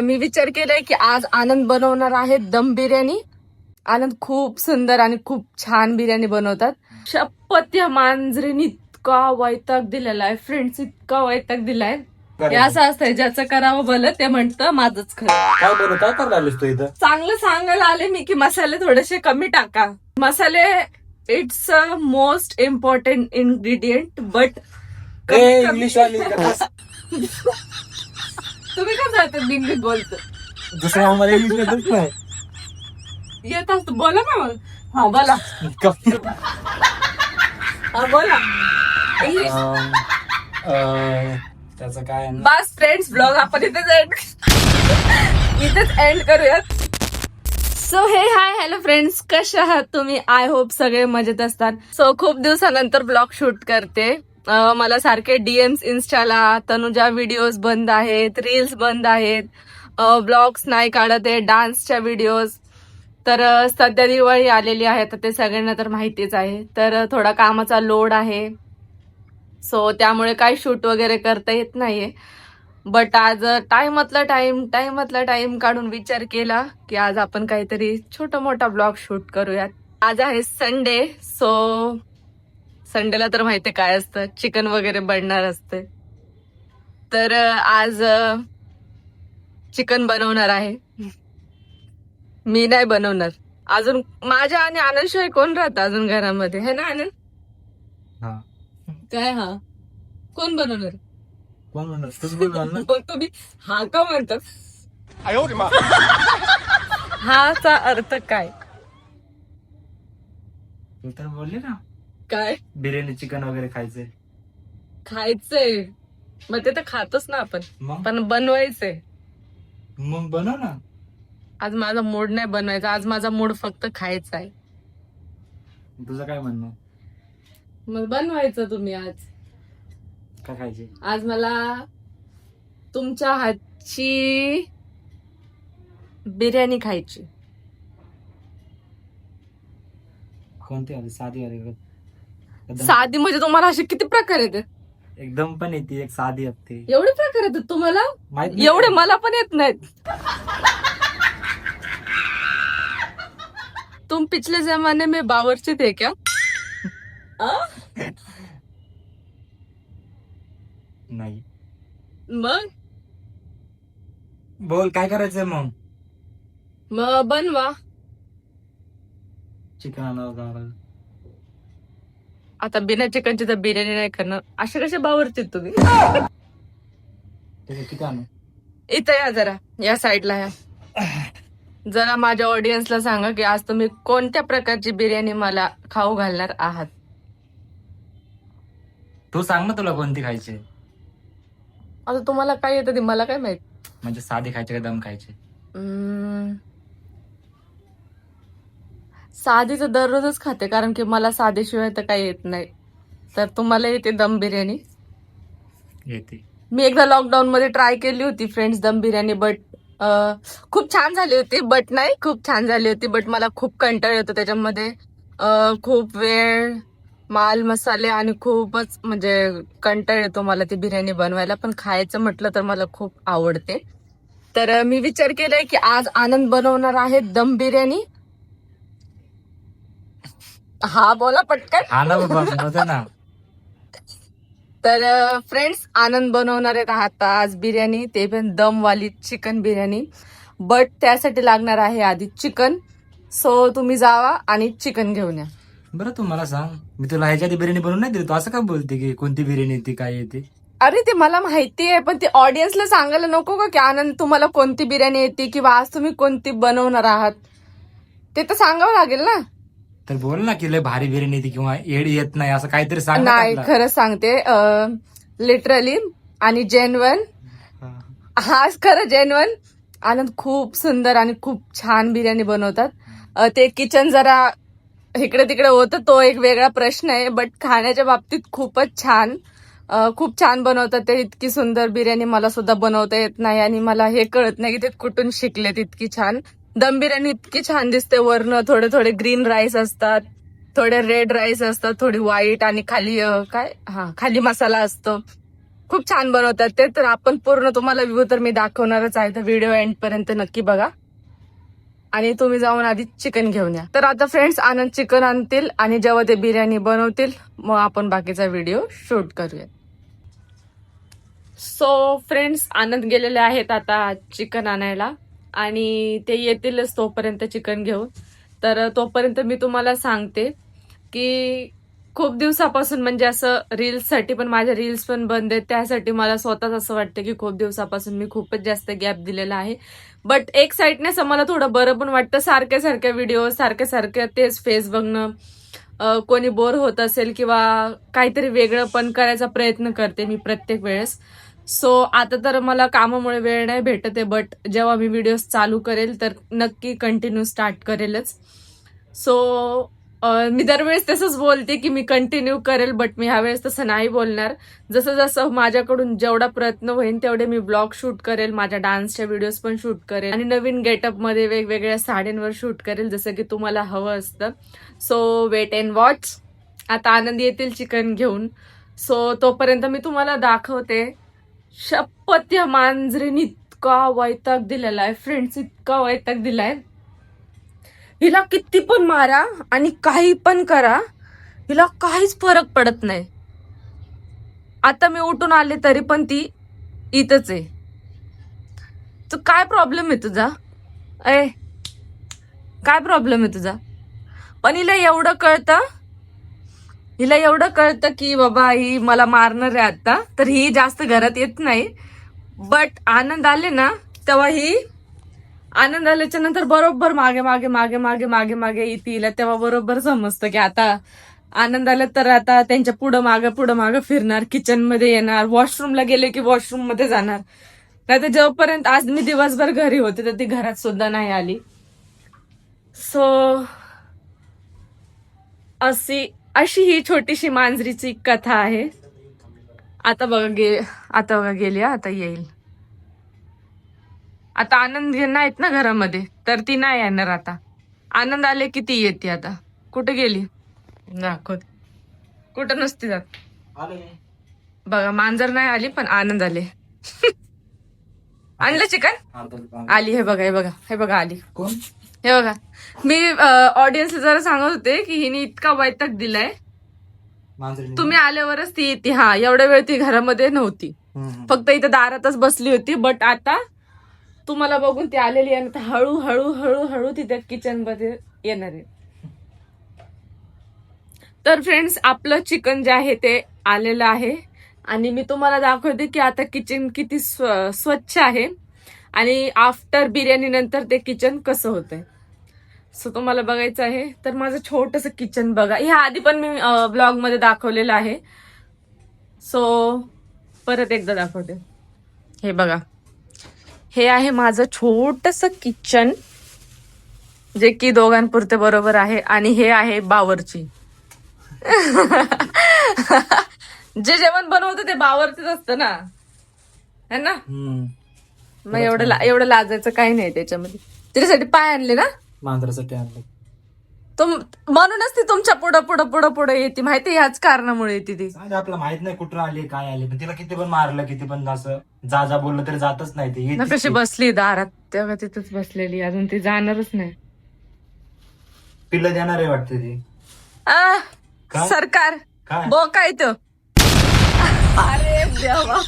मी विचार केलाय की आज आनंद बनवणार आहे दम बिर्याणी. आनंद खूप सुंदर आणि खूप छान बिर्याणी बनवतात. शपथ या मांजरीने इतका वैताग दिलेला आहे. फ्रेंड्स इतका वैताग दिलाय. हे असं असतंय ज्याचं करावं भलं ते म्हणतं माझंच खरं. काय बनव काय करायला आलीस तू इथं? चांगलं सांगायला आले मी की मसाले थोडेसे कमी टाका. मसाले it's a most important ingredient but a English तुम्ही का जातात इंग्लिश बोलतो? दुसऱ्या आम्हाला इंग्लिश येतच नाही. येत असतो. बोला ना मग. हा बोला. हा बोला. इंग्लिश त्याचं काय? बस फ्रेंड्स ब्लॉग आपण इथेच एंड इथेच एंड करूयात. सो हे हाय हॅलो फ्रेंड्स कसे आहात तुम्ही? आय होप सगळे मजेत असतात. सो खूप दिवसानंतर ब्लॉग शूट करते. मला सारखे डीएम्स इन्स्टाला तनुजा व्हिडिओज बंद आहेत रील्स बंद आहेत ब्लॉग्स नाही काढत आहे डान्सच्या व्हिडिओज तर सध्या दिवाळी आलेली आहे तर ते सगळ्यांना तर माहितीच आहे. तर थोडा कामाचा लोड आहे. सो त्यामुळे काय शूट वगैरे करता येत नाहीये. बट आज टाइमातला टाइम टाइमातला टाइम काढून विचार केला की आज आपण काहीतरी छोटा मोठा ब्लॉग शूट करूयात. आज आहे संडे सो संडेला तर माहिती काय असतं? चिकन वगैरे बनणार असते. तर आज चिकन बनवणार आहे. मी नाही बनवणार. अजून माझ्या आणि आनंदशिवाय कोण राहतं अजून घरामध्ये? है ना आनंद? हा. काय हा? कोण बनवणार? कोण तुम्ही हा का म्हणतात हाचा अर्थ काय? तू तर बोलली ना. काय? बिर्याणी चिकन वगैरे खायचंय. खायचंय. मग ते तर खातोच ना आपण. मग? पण बनवायचंय. मग बनव ना. आज माझा मूड नाही बनवायचा. आज माझा मूड फक्त खायचा आहे. तुझं काय म्हणणं मग बनवायचं तुम्ही आज. काय खायचे आज मला तुमच्या हातची बिर्याणी खायची. कोणती आली साधी आली साधी म्हणजे तुम्हाला असे किती प्रकार येतात एकदम पण येते एक साधी असते. एवढे प्रकार येतात तुम्हाला? माहीत नाही. एवढे? मला पण येत नाहीत. तुम पिछले जमाने में बावर्ची थे क्या? आ? नाही. मग? बोल काय करायचंय मग? मग बनवा. चिकन आणावं. आता बिना चिकनची तर बिर्याणी नाही करणार असे कसे बावरचे तुम्ही? त्याचं किती आणू? इथं या जरा या साईडला या. जरा माझ्या ऑडियन्सला सांगा की आज तुम्ही कोणत्या प्रकारची बिर्याणी मला खाऊ घालणार आहात? तू सांग ना तुला कोणती खायची. आता तुम्हाला काय येतं ते मला काय माहीत? म्हणजे साधी खायची का दम खायची? साधी तर दररोजच खाते कारण की मला साधेशिवाय तर काही येत नाही. तर तुम्हाला येते दम बिर्याणी. येते. मी एकदा लॉकडाऊन मध्ये ट्राय केली होती फ्रेंड्स दम बिर्याणी बट खूप छान झाली होती बट नाही खूप छान झाली होती बट मला खूप कंटाळ येतो त्याच्यामध्ये. खूप वेळ माल मसाले आणि खूपच म्हणजे कंटाळ येतो मला ती बिर्याणी बनवायला पण खायचं म्हटलं तर मला खूप आवडते. तर मी विचार केलाय की आज आनंद बनवणार आहे दम बिर्याणी. हा बोला पटकन. हा ना बाबा ना. तर फ्रेंड्स आनंद बनवणार आहेत आता. आज बिर्याणी ते पण दमवाली चिकन बिर्याणी. बट त्यासाठी लागणार आहे आधी चिकन. सो तुम्ही जावा आणि चिकन घेऊन या. बरं तू मला सांग. मी तुला ह्याच्या आधी बिर्याणी बनवून नाही दिली. तू असं का बोलते की कोणती बिर्याणी येते काय येते अरे ते मला माहिती आहे पण ते ऑडियन्सला सांगायला नको का की आनंद तुम्हाला कोणती बिर्याणी येते किंवा आज तुम्ही कोणती बनवणार आहात? ते तर सांगावं लागेल ना. तर बोल ना की लय भारी बिर्याणी येते किंवा येड येत नाही असं काहीतरी सांग ना नाही. खरंच सांगते लिटरली आणि जेन्युन हा. खरं जेन्युन आनंद खूप सुंदर आणि खूप छान बिर्याणी बनवतात. अ, ते किचन जरा इकडे तिकडे होतं तो एक वेगळा प्रश्न आहे बट खाण्याच्या बाबतीत खूपच छान. अ, खूप छान बनवतात ते इतकी सुंदर बिर्याणी मला सुद्धा बनवता येत नाही आणि मला हे कळत नाही की ते कुठून शिकलेत इतकी छान. दम बिर्याणी इतकी छान दिसते वरनं. थोडे थोडे ग्रीन राईस असतात थोडे रेड राईस असतात थोडी व्हाईट आणि खाली काय? हा खाली मसाला असतो. खूप छान बनवतात ते. तर आपण पूर्ण तुम्हाला व्ह्यू तर मी दाखवणारच आहे. तर व्हिडिओ एंड पर्यंत नक्की बघा. आणि तुम्ही जाऊन आधी चिकन घेऊन या. तर आता फ्रेंड्स आनंद चिकन आणतील आणि जेव्हा ते बिर्याणी बनवतील मग आपण बाकीचा व्हिडिओ शूट करूया. सो फ्रेंड्स आनंद गेलेले आहेत आता चिकन आणायला. आणि ते येतीलच तोपर्यंत चिकन घेऊन. तर तोपर्यंत मी तुम्हाला सांगते की खूप दिवसापासून म्हणजे असं रील्ससाठी पण माझ्या रील्स पण बंद आहेत. त्यासाठी मला स्वतःच असं वाटतं की खूप दिवसापासून मी खूपच जास्त गॅप दिलेला आहे. बट एक साईडने असं मला थोडं बरं पण वाटतं. सारख्या सारख्या व्हिडिओ सारख्या सारख्या तेच फेस बघणं. कोणी बोर होत असेल किंवा काहीतरी वेगळं पण करायचा प्रयत्न करते मी प्रत्येक वेळेस. सो आता तर मला कामामुळे वेळ नाही भेटत आहे बट जेव्हा मी व्हिडिओज चालू करेल तर नक्की कंटिन्यू स्टार्ट करेलच. सो मी दरवेळेस तसंच बोलते की मी कंटिन्यू करेल बट मी ह्यावेळेस तसं नाही बोलणार. जसं जसं माझ्याकडून जेवढा प्रयत्न होईल तेवढे मी ब्लॉग शूट करेल माझ्या डान्सच्या व्हिडिओज पण शूट करेल. आणि नवीन गेटअपमध्ये वेगवेगळ्या साड्यांवर शूट करेल जसं की तुम्हाला हवं असतं. सो वेट अँड वॉच आता आनंद येतील चिकन घेऊन. सो तोपर्यंत मी तुम्हाला दाखवते. शपथ या मांजरीने इतका वैताग दिलेला आहे. फ्रेंड्स इतका वैताग दिलाय. हिला किती पण मारा आणि काही पण करा हिला काहीच फरक पडत नाही. आता मी उठून आले तरी पण ती इथंच आहे. तू काय प्रॉब्लेम आहे तुझा? ए काय प्रॉब्लेम आहे तुझा? पण हिला एवढं कळतं हिला एवढं कळतं की बाबा ही मला मारणार आहे आता तर ही जास्त घरात येत नाही. बट आनंद आले ना तेव्हा ही आनंद आल्याच्यानंतर बरोबर मागे मागे मागे मागे मागे मागे येतील तेव्हा बरोबर समजतं की आता आनंद आला तर आता त्यांच्या पुढं मागं पुढं मागं फिरणार किचनमध्ये येणार वॉशरूमला गेले की वॉशरूममध्ये जाणार. नाही तर जेव्हापर्यंत आज मी दिवसभर घरी होते तर ती घरात सुद्धा नाही आली. सो अशी अशी ही छोटीशी मांजरीची कथा आहे. आता बघा गे आता बघा गेली आता येईल. आता आनंद नाहीत ना घरामध्ये तर ती नाही येणार आता. आनंद आले की ती येते आता. कुठे गेली? दाखवत. कुठं नसती जात? बघा मांजर नाही आली पण आनंद आले. आणलं चिकन? आली हे बघा हे बघा हे बघा आली. कोण? हे बघा. मी ऑडियन्सला जरा सांगत होते की हिने इतका वैताग दिलाय. तुम्ही आल्यावरच ती येते हा एवढ्या वेळ ती घरामध्ये नव्हती. फक्त इथं दारातच बसली होती बट आता तुम्हाला बघून ती आलेली आहे आणि हळू हळू हळू हळू तिथे किचनमध्ये येणार आहे. तर फ्रेंड्स आपलं चिकन जे आहे ते आलेलं आहे. आणि मी तुम्हाला दाखवते की आता किचन किती स्व- स्वच्छ आहे. आणि आफ्टर बिर्याणी नंतर ते किचन कसं होतंय. सो तुम्हाला बघायचं आहे तर माझं छोटस किचन बघा. ह्या आधी पण मी ब्लॉगमध्ये दाखवलेलं आहे. सो परत एकदा दाखवते. हे बघा. हे आहे माझं छोटस किचन जे की दोघांपुरते बरोबर आहे. आणि हे आहे बावरची. जे जेवण बनवतं ते बावरचीच असतं ना. है ना? मग एवढं एवढं लाजायचं काही नाही त्याच्यामध्ये. त्याच्यासाठी पाय आणले ना? मांजरासाठी आणलं. तुम म्हणूनच ती तुमच्या पुढं पुढं पुढं पुढं येते. माहिती ह्याच कारणामुळे येते ती. आपल्याला माहीत नाही कुठं आली काय आली. पण तिला किती पण मारलं किती पण असं जा जा बोललं तरी जातच नाही ते. ना येतीच कशी ती. बसली दारात तेव्हा तिथंच बसलेली. अजून ती जाणारच नाही. पिल्लं देणार आहे वाटतं ती. आ, काय? सरकार काय? बो काय तो अरे देवा.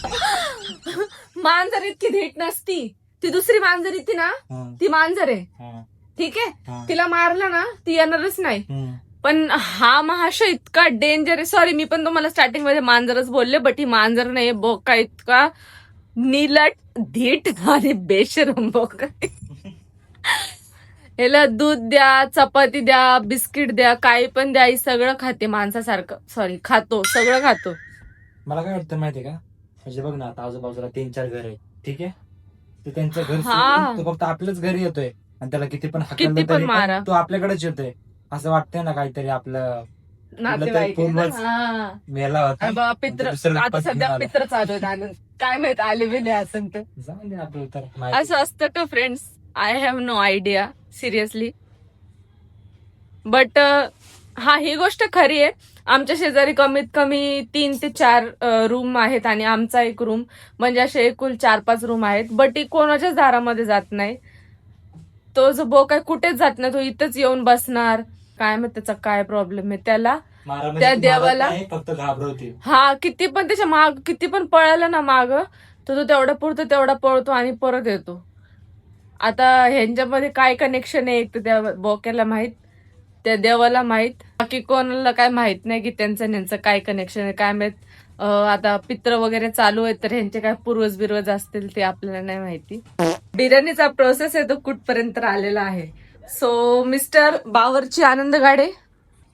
मांजर इतकी धीट नसती. ती दुसरी मांजर इथे ना हा, ती मांजर आहे. हा, ठीक आहे. तिला मारलं ना ती येणारच नाही. पण हा महाशय इतका डेंजर आहे सॉरी मी पण तुम्हाला स्टार्टिंगमध्ये मांजरच बोलले बट ही मांजर नाही बोका इतका निलट धीट आणि बेशरम बोका याला दूध द्या चपाती द्या बिस्किट द्या काही पण द्या ही सगळं खाते माणसासारखं. सॉरी खातो सगळं खातो. मला काय वाटतं माहितीये का? म्हणजे बघ ना आता आजूबाजूला तीन चार घर आहे ठीक आहे? ते त्यांचं घर हा. सोडून तो फक्त आपल्याच घरी येतोय. आणि त्याला किती पण किती हाकललं पण तरी मारा. तो आपल्याकडेच येतोय असं वाटतंय ना काहीतरी आपलं नातेवाईक आहे ना? पूर्वज हा. मेला होता अरे बाबा, पित्र दुसरं आता पत्नी सध्या आला. पित्र चालू आहेत आनंद काय माहीत आले बिले असं तर जाऊन दे आपलं तर माहिती. असं असतं का friends I have no idea seriously but हा ही गोष्ट खरी आहे आमच्या शेजारी कमीत कमी तीन ते चार रूम आहेत आणि आमचा एक रूम म्हणजे असे एकूण चार पाच रूम आहेत बट ती कोणाच्याच दारामध्ये जात नाही तो जो बो काय कुठेच जात नाही तो इथंच येऊन बसणार. काय मग त्याचा काय प्रॉब्लेम आहे. त्याला म्हणजे त्या देवाला- फक्त घाबरवते. हा किती पण त्याच्या माग किती पण पळाला ना माग तर तो तेवढा पुरतो तेवढा पळतो आणि परत येतो. आता ह्यांच्यामध्ये काय कनेक्शन आहे एक तर त्या बोक्याला माहीत त्या देवाला माहीत बाकी कोणाला काय माहीत नाही की त्यांचं त्यांचं काय कनेक्शन आहे. काय माहीत आता पित्र वगैरे चालू आहेत तर ह्यांचे काय पूर्वज बिर्वज असतील ते आपल्याला नाही माहिती. बिर्याणीचा प्रोसेस आहे तो कुठपर्यंत आलेला आहे. सो मिस्टर बावरची आनंद गाडे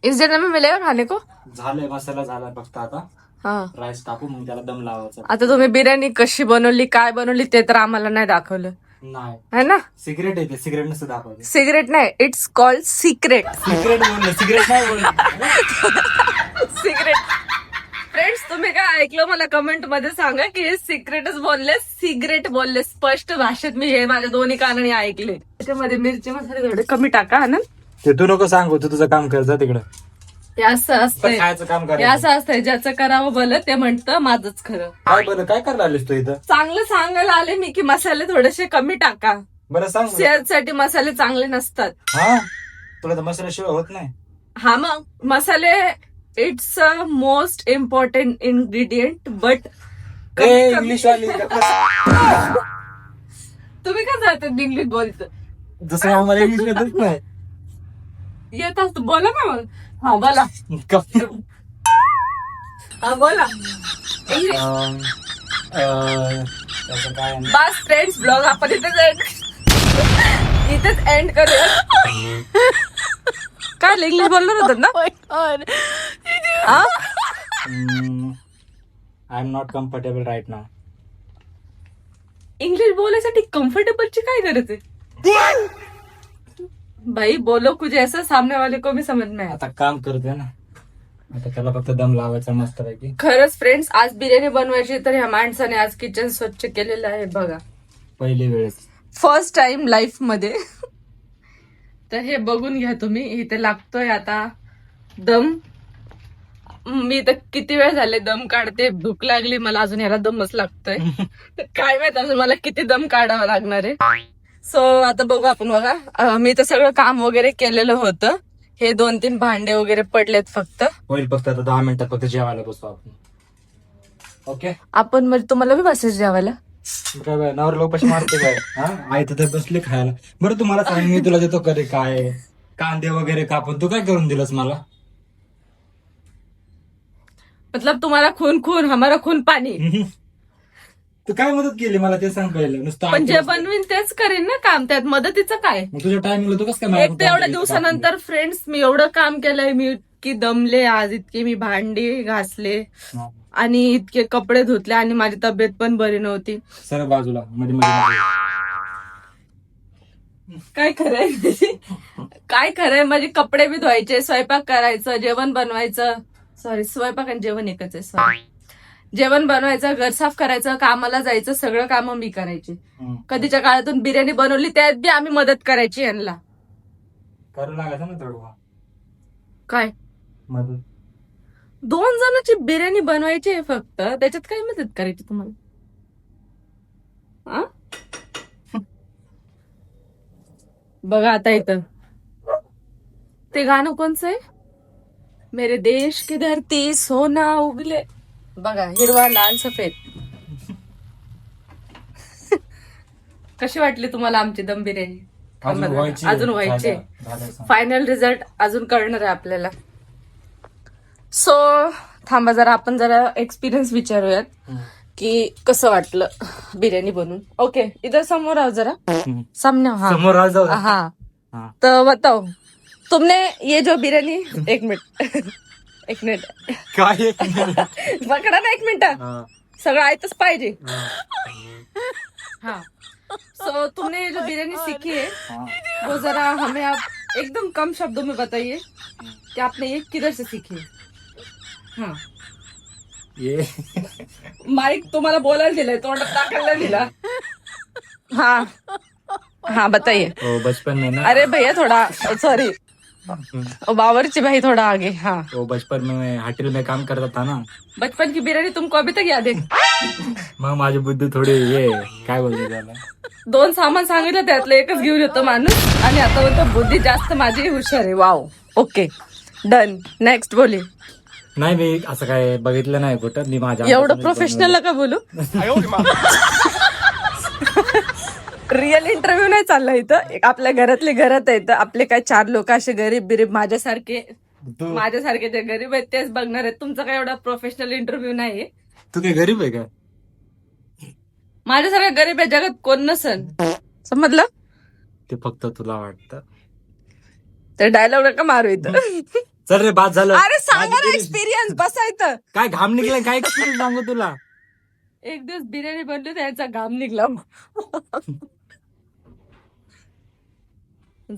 इस दिन में मिलेगा खाने को? झालंय मसाला झाला फक्त आता. हा. राईस टाकू मग त्याला दम लावायचा. आता तुम्ही बिर्याणी कशी बनवली काय बनवली ते तर आम्हाला नाही दाखवलं. नाही. है ना? सिगरेट येते सिगरेट नसतं दाखवते. सिगरेट नाही इट्स कॉल्ड सिक्रेट सिगरेट बोलले सिगरेट नाही बोलले फ्रेंड्स तुम्ही काय ऐकलं? मला कमेंटमध्ये सांगा की हे सिक्रेटच बोलले सिगरेट बोलले. स्पष्ट भाषेत मी हे माझ्या दोन्ही कानाने ऐकले. त्याच्यामध्ये मिरची मसाले थोडे कमी टाका ना? ते तू नको सांगू तू तुझं काम कर जा तिकडं. असं पण असतंय खायचं काम हे करायचं असं असतंय ज्याचं करावं भलं ते म्हणतं माझंच खरं. काय बरं काय करायला आलीस तू इथं? चांगलं सांगायला आले मी की मसाले थोडेसे कमी टाका. बरं सांग मला. सेहतसाठी मसाले चांगले नसतात. हा? तुला तर मसाल्याशिवाय होत नाही. हा मग मसाले it's a most important ingredient but English वाली तुम्ही का जातात इंग्लिश बोलत जसं आम्हाला इंग्लिश येतच नाही. येत असत. बोला ना मग. हा बोला. हा बोला? बस फ्रेंड्स ब्लॉग आपण इथेच एंड इथेच एंड करूया. काय इंग्लिश बोलणार होतात ना हा I am not comfortable right now English बोलायसाठी कम्फर्टेबलची काय गरज आहे? भाई बोलो कुछ ऐसा सामने वाले को भी समझ में आया आता काम करतोय ना. आता त्याला फक्त दम लावायचा मस्त पैकी खरंच फ्रेंड्स आज बिर्याणी बनवायची तर ह्या माणसाने आज किचन स्वच्छ केलेलं आहे बघा. पहिली वेळेस. फर्स्ट टाइम लाईफमध्ये. तर हे बघून घ्या तुम्ही. इथे लागतोय आता दम. मी तर किती वेळ झाले दम काढते भूक लागली मला अजून याला दमच लागतोय. काय माहीत अजून मला किती दम काढावा लागणार आहे. सो आता बघू आपण बघा. मी तर सगळं काम वगैरे केलेलं होतं. हे दोन तीन भांडे वगैरे पडलेत फक्त. होईल फक्त आता दहा मिनिटात फक्त जेवायला बसतो आपण. ओके आपण म्हणजे तुम्हाला बी बसेल जेवायला काय नवर लोक कशी मारते काय? हा? आई तर बसले खायला. बरं तुम्हाला सांग मी तुला देतो कधी काय? कांदे वगैरे कापून. तू काय करून दिलंस मला? मतलब तुम्हाला खून खून हमारा खून पाणी तू काय मदत केली मला ते सांग पहिलं? नुसतं पण जे तेच करेन ना काम त्यात मदतीचं काय? मग तुझ्या टायमिंगला तू कसं काय एक तर एवढ्या दिवसानंतर फ्रेंड्स मी एवढं काम केलंय मी इतकी दमले आज इतके मी भांडी घासले हा. आणि इतके कपडे धुतले आणि माझी तब्येत पण बरी नव्हती. सर बाजूला मध्ये मध्ये मध्ये. काय खरंय? काय खरंय? माझे कपडे बी धुवायचे स्वयंपाक करायचं जेवण बनवायचं. सॉरी स्वयंपाक आणि जेवण एकच आहे सॉरी जेवण बनवायचं घर साफ करायचं कामाला जायचं सगळं कामं मी करायची. कधीच्या काळातून बिर्याणी बनवली त्यात बी आम्ही मदत करायची यांना. करू लागायचं ना थोडं काय? मदत. दोन जणांची बिर्याणी बनवायची आहे फक्त त्याच्यात काय मदत करायची तुम्हाला? आ? बघा आता इथं. ते गाणं कोणचं आहे? मेरे देश की धरती सोना उगले। बघा हिरवा लाल सफेद. कशी वाटली तुम्हाला आमची दम बिर्याणी? अजून व्हायची. फायनल रिझल्ट अजून कळणार आहे आपल्याला. सो थांबा जरा आपण जरा एक्सपिरियन्स विचारूयात. की कसं वाटलं बिर्याणी बनवून ओके इधर समोर आओ जरा. सामने हाँ. समोर. हाँ. हाँ. तो बताओ तुमने ये जो बिर्याणी एक मिनिट। एक मिनिट। काय एक पकडा ना एक मिनिट। हा. सगळं ऐकच पाहिजे। हा. हाँ सो तुमने ये जो बिरयानी सीखी है हा. वो जरा हमें आप एकदम कम शब्दों में बताइए कि आपने ये किधर से सीखी है। हाँ। ये। माइक तुम्हाला बोलायला दिलाय तोंडात टाकायला दिला। हाँ। हाँ बताइए। वो बचपन में ना। अरे भैया थोड़ा सॉरी बावर्ची भाई थोड़ा आगे हाँ. वो बचपन में होटल में काम करता था ना। बचपन की बिर्याणी तुमको अभी तक याद है? मग माझी बुद्धी थोडी ये काय बोलते त्याला? दोन सामान सांगितलं त्यातलं एकच घेऊन येतो माणूस. आणि आता बोलतो बुद्धी जास्त माझी हुशार आहे वाव. Okay done. नेक्स्ट बोली. नाही मी असं काय बघितलं नाही कुठं. मी माझ्या एवढं प्रोफेशनल का बोलू? रिअल इंटरव्ह्यू नाही चालला इथं. एक आपल्या घरातले घरात आहेत आपले काय चार लोक असे गरीब बिरीब माझ्यासारखे तू माझ्यासारखे जे गरीब आहेत तेच बघणार आहेत. तुमचा काय एवढा प्रोफेशनल इंटरव्ह्यू नाही तू काय गरीब आहे का? माझ्यासारखं गरीब आहे जगात कोण नसन. समजलं? ते फक्त तुला वाटतं. तर डायलॉग नका मारू इथं. चल रे बाद झालं. अरे सांगा ना. एक्सपिरियन्स बसायचं काय घाम निघलाय काय experience सांगू तुला? एक दिवस बिर्याणी बनली त्याचा घाम निघला.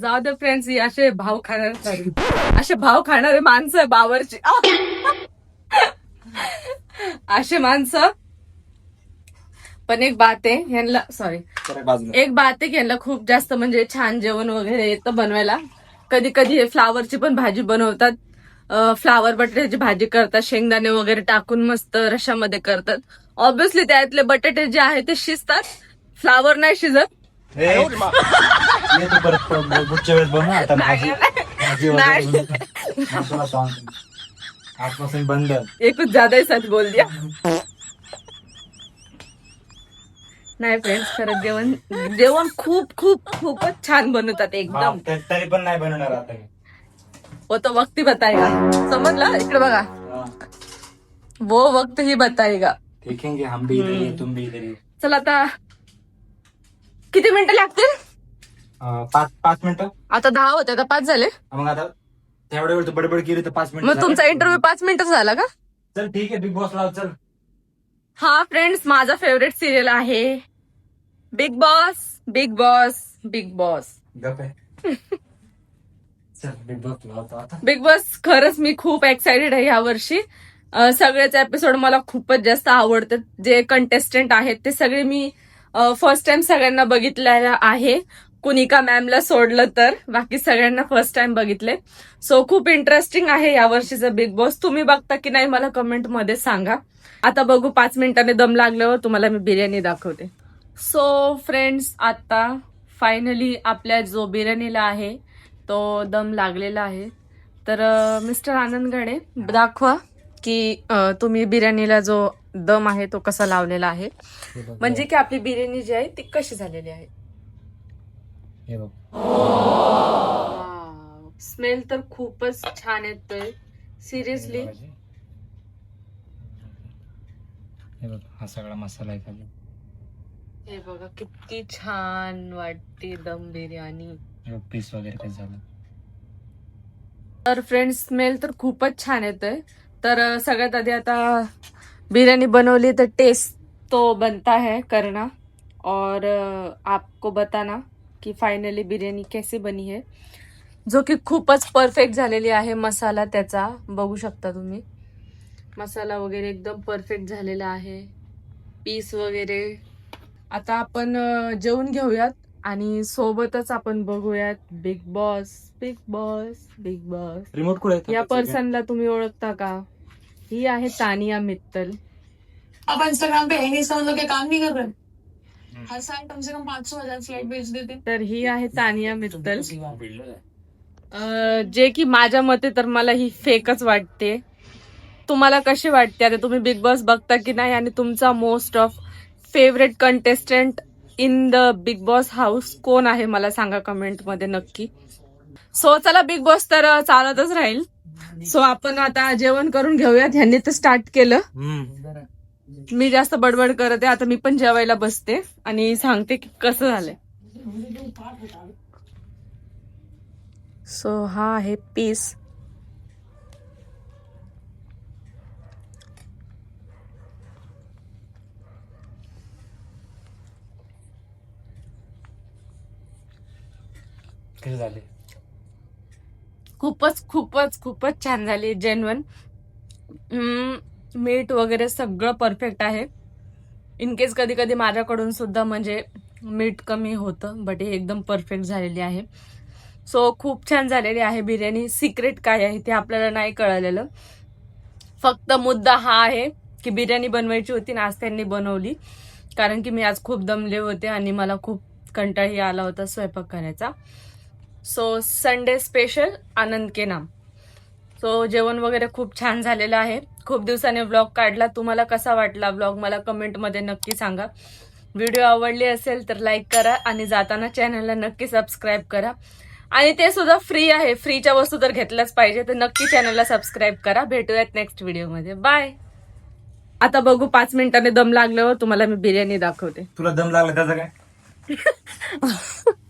जाऊ दे फ्रेंड्स असे भाव खाणारे. असे भाव खाणारे माणसं आहे बावरची असे माणसं. पण एक बात आहे यांना सॉरी एक बात आहे की यांना खूप जास्त म्हणजे छान जेवण वगैरे येतं बनवायला. कधी कधी हे फ्लावरची पण भाजी बनवतात. फ्लावर बटाट्याची भाजी करतात शेंगदाणे वगैरे टाकून मस्त रशामध्ये करतात. ऑब्विसली त्यातले बटाटे जे आहे ते शिजतात. फ्लावर नाही शिजत. ए, ये तू परत प- पुढच्या वेळेस बनव आता भाजी भाजी वगैरे नाही. बनव. मग तुला सांगतो. आजपासून बंद एकच ज्यादा ही सच बोल दिया नाही फ्रेंड्स खरंच जेवण जेवण खूप खूप खूपच छान बनवतात हा, एकदम त- तरी पण नाही बनवणार आता मी. वो तो वक्त ही बताएगा समजला इकडे बघा हा. वो वक्त ही बताएगा देखेंगे हम भी इधर ही, तुम भी इधर ही. चला आता किती मिनिटं लागतील पाच पाच मिनिटं? आता दहा होते आता पाच झाले? मग आता तेवढ्या वेळ तू बडबड केली तर पाच मिनिटं मग तुमचा. इंटरव्ह्यू पाच मिनिटं झाला का? चल ठीक आहे बिग बॉस लाव चल. हा फ्रेंड्स माझा फेवरेट सिरियल आहे. Big boss big boss big boss गप आहे. चल बिग बॉस लावतो आता. बिग बॉस खरंच मी खूप एक्साइटेड आहे यावर्षी. अं, सगळेच एपिसोड मला खूपच जास्त आवडतात. जे कंटेस्टंट आहेत ते सगळे मी फर्स्ट टाइम सगळ्यांना बघितलेलं आहे. कुनिका मॅमला सोडलं तर. बाकी सगळ्यांना फर्स्ट टाइम बघितले. सो खूप इंटरेस्टिंग आहे यावर्षीचं बिग बॉस तुम्ही बघता की नाही मला कमेंटमध्ये सांगा. आता बघू पाच मिनिटांनी दम लागल्यावर तुम्हाला मी बिर्याणी दाखवते. सो फ्रेंड्स आता फायनली आपल्या जो बिर्याणीला आहे तो दम लागलेला आहे. तर मिस्टर आनंदगडे दाखवा की तुम्ही बिर्याणीला जो दम आहे तो कसा लावलेला आहे. म्हणजे की आपली बिर्याणी जी आहे ती कशी झालेली आहे? हे बघ. स्मेल तर खूपच छान येतोय. सिरियसली हे बघ हा सगळा मसाला आहे खाली हे बघा किती छान वाटते दम बिर्याणी. हे बघ पीस वगैरे काय झालं. तर फ्रेंड्स स्मेल तर खूपच छान येतोय. तर अ, सगळ्यात आधी आता बिरयानी बनवली तर टेस्ट तो बनता है करना. और अ, आपको बताना. की फायनली बिर्याणी कैसे बनी है? जो की खूपच परफेक्ट झालेली आहे मसाला त्याचा. बघू शकता तुम्ही. मसाला वगैरे एकदम परफेक्ट झालेला आहे. पीस वगैरे. आता आपण जेवून घेऊयात आणि सोबतच आपण बघूयात big boss big boss big boss remote कुठे या पर्सनला तुम्ही ओळखता का? ही आहे तानिया मित्तल. आप इंस्टाग्राम पे यही समझ के काम नहीं कर रहे? हर साल कम से कम पाँच सौ हजार भेज देते. तर ही आहे तानिया मित्तल. अं, जे की माझ्या मते तर मला ही फेकच वाटते. तुम्हाला कशी वाटते? आता तुम्ही बिग बॉस बघता की नाही आणि तुमचा most of favourite contestant in the big boss house कोण आहे मला सांगा कमेंटमध्ये नक्की. सो चला बिग बॉस तर अं, चालतच राहील. सो आपण आता जेवण करून घेऊयात. ह्यांनी तर स्टार्ट केलं. मी जास्त बडबड करते आता मी पण जेवायला बसते आणि सांगते की कसं झालंय. सो हा आहे पीस झाले? खूपच खूपच खूपच छान झाली जेन्युन मीठ वगैरे सगळं परफेक्ट आहे. इन केस कधी कधी माझ्याकडून सुद्धा म्हणजे मीठ कमी होतं बट हे एकदम परफेक्ट झालेली आहे. सो खूप छान झालेली आहे बिर्याणी. सिक्रेट काय आहे ते आपल्याला नाही कळलेलं. फक्त मुद्दा हा आहे की बिर्याणी बनवायची होती ना आज त्यांनी बनवली. कारण की मी आज खूप दमले होते आणि मला खूप कंटाळी आला होता स्वयंपाक करायचा. सो संडे स्पेशल आनंद के नाम. सो जेवण वगैरे खूप छान झालेलं आहे. खूप दिवसाने व्लॉग काढला. तुम्हाला कसा वाटला व्लॉग मला कमेंटमध्ये नक्की सांगा. व्हिडिओ आवडली असेल तर लाईक करा आणि जाताना चॅनलला नक्की सबस्क्राईब करा. आणि ते सुद्धा फ्री आहे. फ्रीच्या वस्तू जर घेतल्याच पाहिजे. तर नक्की चॅनलला सबस्क्राईब करा. भेटूयात नेक्स्ट व्हिडिओमध्ये बाय आता बघू पाच मिनिटांनी दम लागल्यावर तुम्हाला मी बिर्याणी दाखवते. तुला दम लागला त्याचा काय?